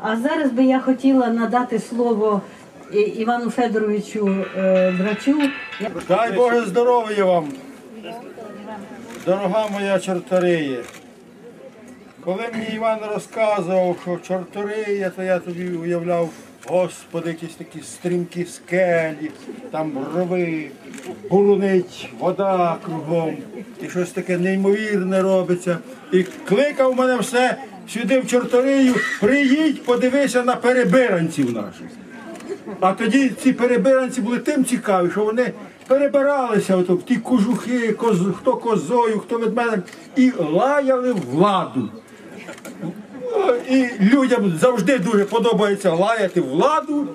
А зараз би я хотіла надати слово Івану Федоровичу е, Драчу. Дай Боже здоров'я вам, дорога моя чорториє. Коли мені Іван розказував, що чорториє, то я тобі уявляв, Господи, якісь такі стрімкі скелі, там рови, бурунить, вода кругом, і щось таке неймовірне робиться. І кликав мене все сюди в чорторию, приїдь, подивися на перебиранців наших. А тоді ці перебиранці були тим цікаві, що вони перебиралися ото в ті кожухи, коз, хто козою, хто ведмедем, і лаяли владу. І людям завжди дуже подобається лаяти владу,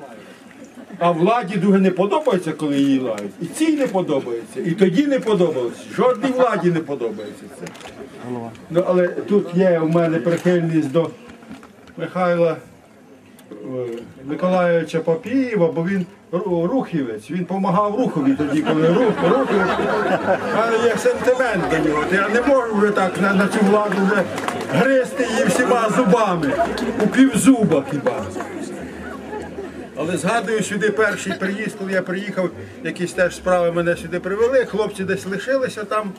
а владі дуже не подобається, коли її лають. І цій не подобається, і тоді не подобалося. Жодній владі не подобається це. Ну, але тут є в мене прихильність до Михайла е, Миколаївича Папієва, бо він рухівець, він допомагав рухові тоді, коли рух, рухівець. Мене є сентимент до нього. Я не можу вже так на, на цю владу вже гризти її всіма зубами, у півзуба хіба. Але згадую сюди перший приїзд, коли я приїхав, якісь теж справи мене сюди привели, хлопці десь лишилися там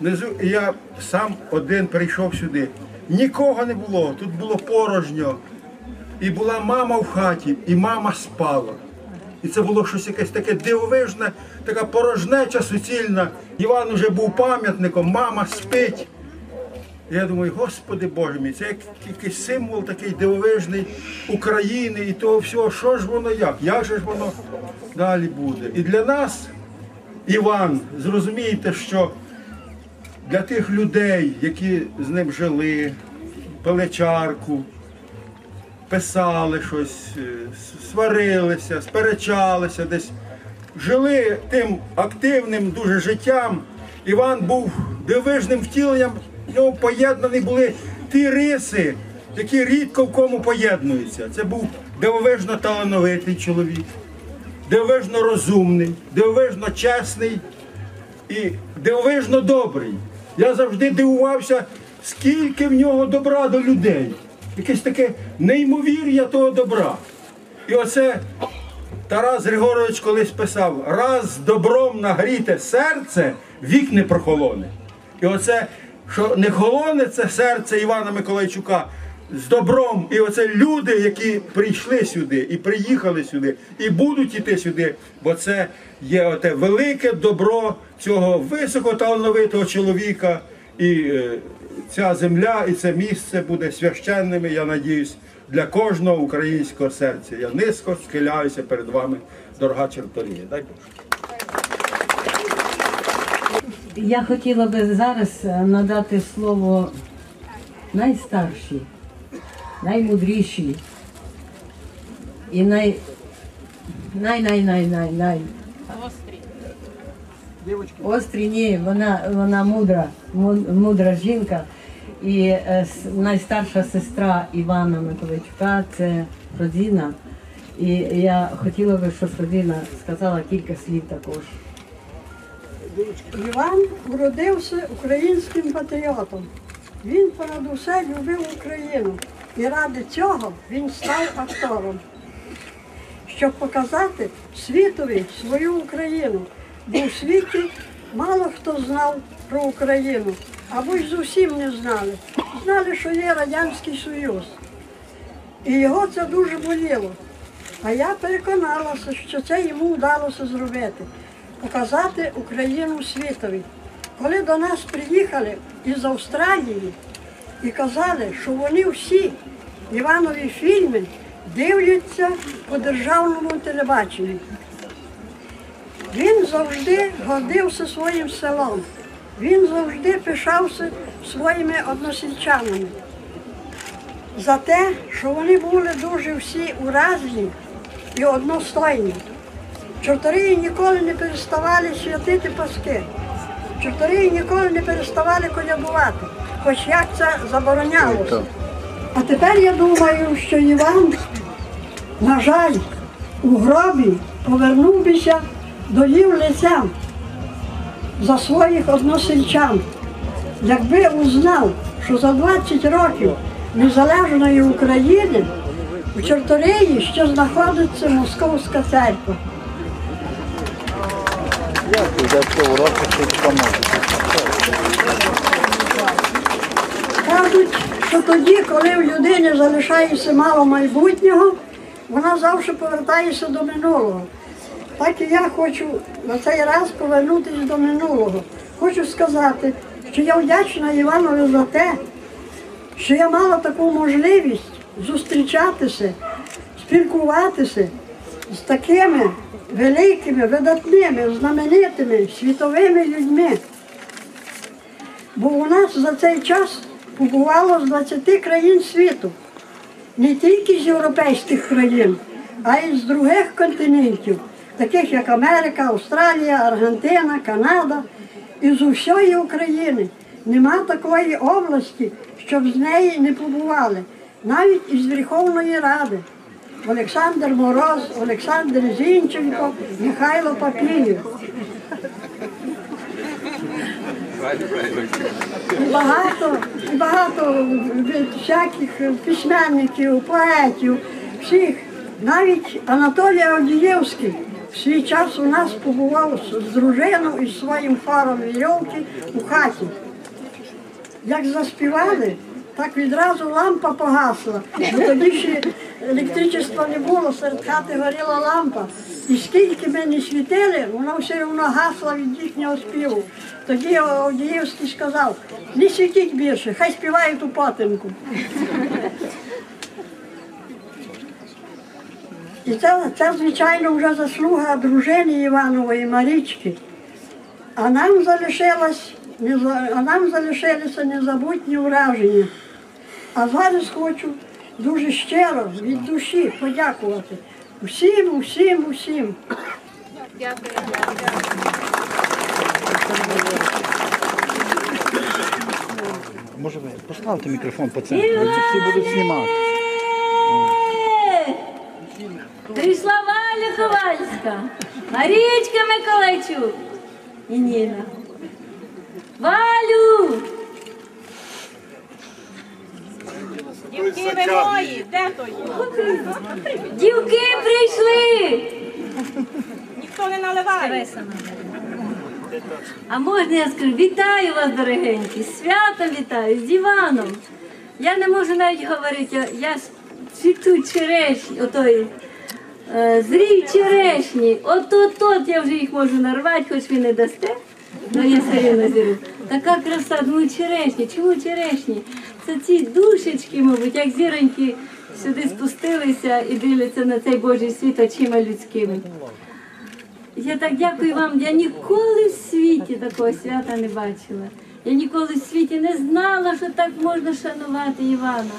внизу, і я сам один прийшов сюди. Нікого не було, тут було порожньо. І була мама в хаті, і мама спала. І це було щось якесь таке дивовижне, така порожнеча суцільна. Іван вже був пам'ятником, мама спить. Я думаю, Господи Боже мій, це як якийсь символ такий дивовижний України і того всього, що ж воно як, як же ж воно далі буде. І для нас, Іван, зрозумійте, що для тих людей, які з ним жили, пили писали щось, е, сварилися, сперечалися десь, жили тим активним дуже життям. Іван був дивижним втіленням, в нього поєднані були ті риси, які рідко в кому поєднуються. Це був дивовижно талановитий чоловік, дивовижно розумний, дивовижно чесний і дивовижно добрий. Я завжди дивувався, скільки в нього добра до людей. Якесь таке неймовір'я того добра. І оце Тарас Григорович колись писав: раз добром нагріте серце, вік не прохолоне. І оце, що не холоне це серце Івана Миколайчука з добром. І оце люди, які прийшли сюди, і приїхали сюди, і будуть іти сюди, бо це є оте велике добро цього високоталановитого чоловіка. І е, ця земля і це місце буде священними, я надіюсь, для кожного українського серця. Я низько схиляюся перед вами, дорога Черторія. Дай Боже. Я хотіла би зараз е, надати слово найстаршій, наймудрішій і най, най, най, най, най, най. Острі, ні, вона, вона мудра, мудра жінка. І е, найстарша сестра Івана Миколайчука це Фродіна. І я хотіла би, щоб Фродіна сказала кілька слів також. Іван вродився українським патріотом. Він понад усе любив Україну і ради цього він став актором, щоб показати світові свою Україну. Бо у світі мало хто знав про Україну, або й зовсім не знали. Знали, що є Радянський Союз. І його це дуже боліло. А я переконалася, що це йому вдалося зробити показати Україну світові. Коли до нас приїхали із Австралії і казали, що вони всі Іванові фільми дивляться по державному телебаченню. Він завжди гордився своїм селом. Він завжди пишався своїми односельчанами за те, що вони були дуже всі уразні і одностойні. Чорториї ніколи не переставали святити паски. Чорториї ніколи не переставали колядувати, хоч як це заборонялося. А тепер я думаю, що Іван, на жаль, у гробі повернув бися до їв лицем за своїх односельчан. Якби узнав, що за 20 років незалежної України у Чорториї ще знаходиться Московська церква. Дякую за цю уроку, що допомогли. Кажуть, що тоді, коли в людини залишається мало майбутнього, вона завжди повертається до минулого. Так і я хочу на цей раз повернутися до минулого. Хочу сказати, що я вдячна Іванові за те, що я мала таку можливість зустрічатися, спілкуватися з такими великими, видатними, знаменитими світовими людьми. Бо у нас за цей час побувало з 20 країн світу, не тільки з європейських країн, а й з других континентів, таких як Америка, Австралія, Аргентина, Канада і з усієї України. Нема такої області, щоб з неї не побували, навіть із Верховної Ради. Олександр Мороз, Олександр Зінченко, Михайло Папієв. Багато, багато всяких письменників, поетів, всіх. Навіть Анатолій Авдієвський в свій час у нас побував з дружиною і своїм хором вірьовки у хаті. Як заспівали, так відразу лампа погасла. Бо тоді ще електричества не було, серед хати горіла лампа. І скільки ми не світили, вона все одно гасла від їхнього співу. Тоді Овдіївський сказав, не світіть більше, хай співають у потемку. І це, це, звичайно, вже заслуга дружини Іванової Марічки. А нам залишилось, а нам залишилися незабутні враження. А зараз хочу дуже щиро від душі подякувати усім, усім, усім. Може ви поставте мікрофон по центру, всі будуть знімати. Прийшла Валя Ковальська, Марічка Миколайчук і Ніна. Валю! Дівки ви мої, де то є? Дівки прийшли! Ніхто не наливає. А можна я скажу, вітаю вас, дорогенькі, з святом вітаю, з Іваном. Я не можу навіть говорити, я, ж цвіту черешні, отої, е, зрій черешні, от-от-от я вже їх можу нарвати, хоч ви не дасте, але я все рівно зіру. Така краса, думаю, черешні. Чому черешні? Це ці душечки, мабуть, як зіроньки сюди спустилися і дивляться на цей Божий світ очима людськими. Я так дякую вам. Я ніколи в світі такого свята не бачила. Я ніколи в світі не знала, що так можна шанувати Івана,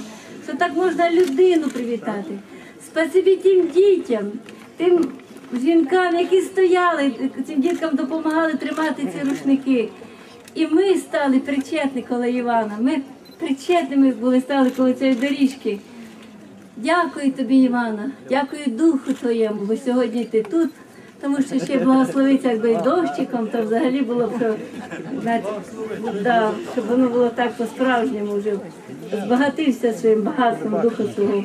що так можна людину привітати. Спасибі тим дітям, тим жінкам, які стояли, цим діткам допомагали тримати ці рушники. І ми стали причетні коло Івана. Ми причетними були стали коло цієї доріжки. Дякую тобі, Івана, дякую Духу Твоєму, бо сьогодні ти тут, тому що ще благословиться, якби й дощиком, то взагалі було б да, щоб воно було так по-справжньому вже збагатився своїм багатством Духа свого.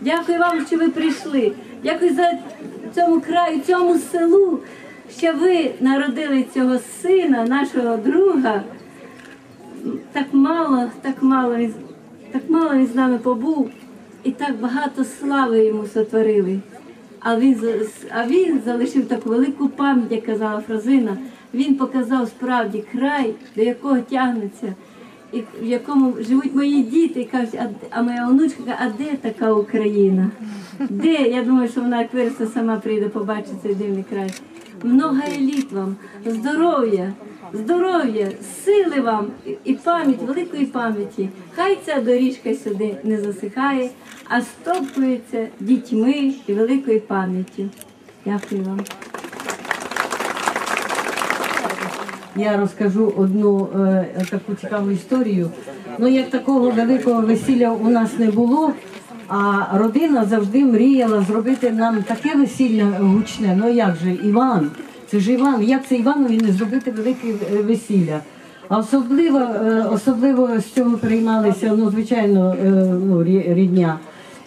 Дякую вам, що ви прийшли. Дякую за цьому краю, цьому селу, що ви народили цього сина, нашого друга так мало, так мало він, так мало він з нами побув, і так багато слави йому сотворили. А він, а він залишив таку велику пам'ять, як казала Фразина. Він показав справді край, до якого тягнеться, і в якому живуть мої діти, і кажуть, а, а моя онучка каже, а де така Україна? Де? Я думаю, що вона як виросте, сама прийде, побачить цей дивний край. Много еліт вам, здоров'я, здоров'я, сили вам і- пам'ять, великої пам'яті. Хай ця доріжка сюди не засихає, а стопується дітьми і великою пам'яттю. Дякую вам. Я розкажу одну е, таку цікаву історію. Ну, як такого великого весілля у нас не було, а родина завжди мріяла зробити нам таке весілля гучне. Ну як же, Іван? Це ж Іван. Як це Іванові не зробити велике е, весілля? А особливо, е, особливо з цього приймалися, ну, звичайно, е, ну, рідня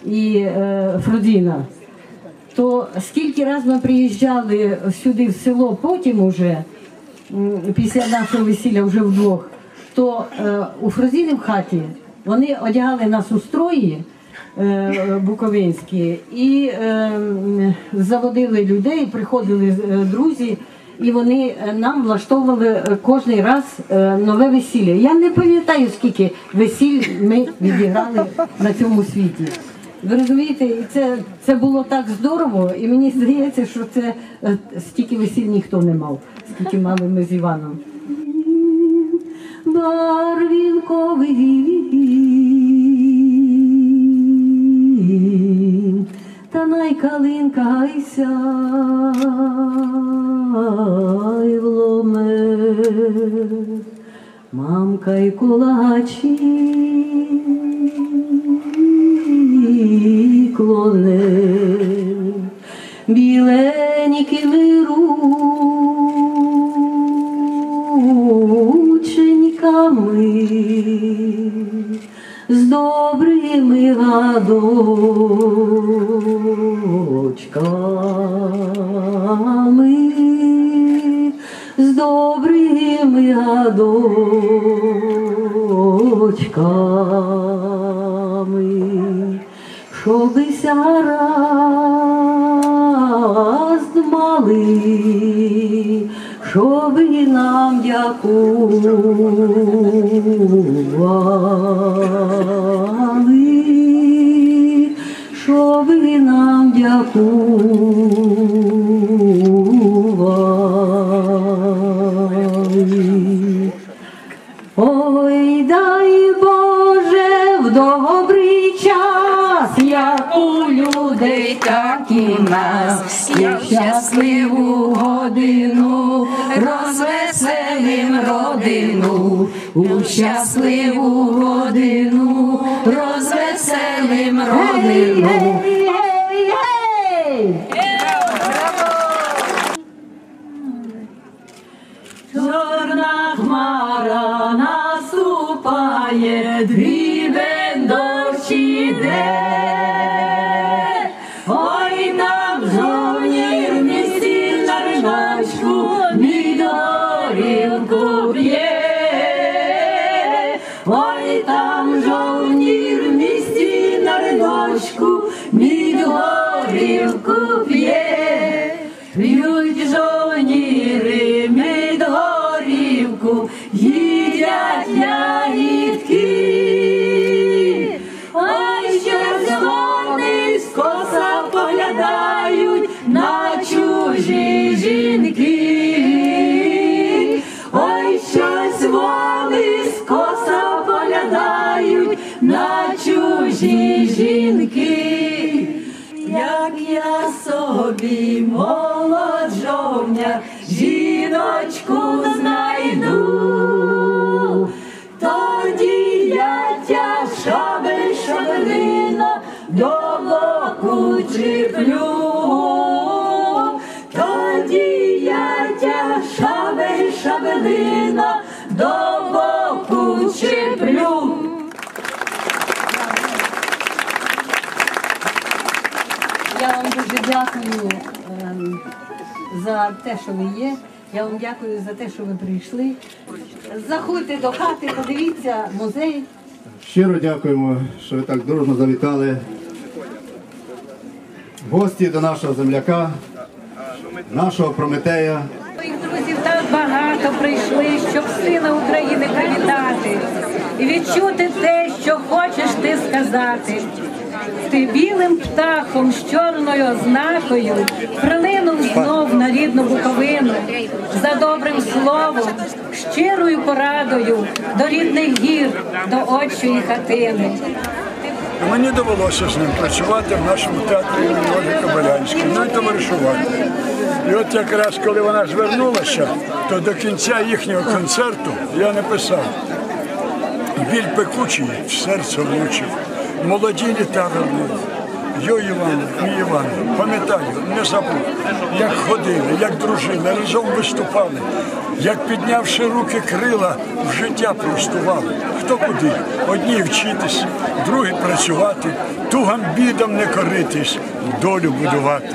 і Фродіна. То скільки раз ми приїжджали сюди в село, потім уже, після нашого весілля вже вдвох, то у Фрозіни в хаті вони одягали нас у строї буковинські і е, заводили людей, приходили е, друзі, і вони е, нам влаштовували е, кожний раз е, нове весілля. Я не пам'ятаю, скільки весіль ми відіграли на цьому світі. Ви розумієте, і це, це було так здорово, і мені здається, що це е, стільки весіль ніхто не мав, скільки мали ми з Іваном. Барвінковий, та найкалинка й вломе, мамка й кулачі добрими гадочками, щобися раз мали, щоби нам дякували, щоби нам дякували. Ой, дай Боже, в добрий час, як у людей, так і нас, і в щасливу годину, розвеселим родину, у щасливу годину, розвеселим родину. Maiere driven door și de собі молоджовня, жіночку знайду, тоді я тя шабель шабелина до боку чіплю, тоді я тя шабель шабелина до дякую ем, за те, що ви є. Я вам дякую за те, що ви прийшли. Заходьте до хати, подивіться музей. Щиро дякуємо, що ви так дружно завітали. Гості до нашого земляка, нашого Прометея. Моїх друзів так багато прийшли, щоб сина України привітати і відчути те, що хочеш ти сказати. Ти білим птахом з чорною ознакою прилинув знов на рідну Буковину за добрим словом, щирою порадою до рідних гір, до отчої хатини. Мені довелося з ним працювати в нашому театрі імені ну і товаришувати. І от якраз коли вона звернулася, то до кінця їхнього концерту я написав біль пекучий в серце влучив, молоді літа вернув. Йо Іван, мій Іван, пам'ятаю, не забув, як ходили, як дружили, разом виступали. як піднявши руки крила, в життя простували. Хто куди? Одні вчитись, другі працювати, тугам бідам не коритись, долю будувати.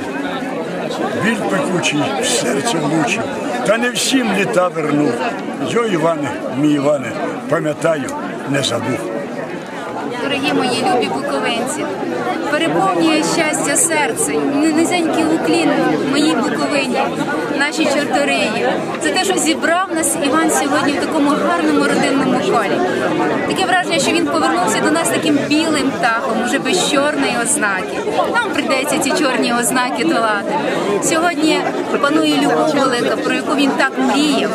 Біль пекучий в серце влучив, та не всім літа вернув. Йо, Іване, мій Іване, пам'ятаю, не забув. Дорогі мої любі буковинці, переповнює щастя серце, низенький уклін моїй буковині, нашій чорториї, за те, що зібрав нас Іван сьогодні в такому гарному родинному колі. Таке враження, що він повернувся до нас таким білим птахом, уже без чорної ознаки. Нам прийдеться ці чорні ознаки долати. Сьогодні панує любов велика, про яку він так мріяв.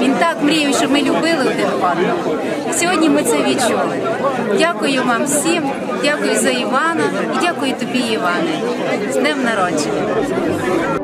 Він так мріяв, щоб ми любили один одного. Сьогодні ми це відчули. Дякую вам всім, дякую за Івана і дякую тобі, Іване. З днем народження.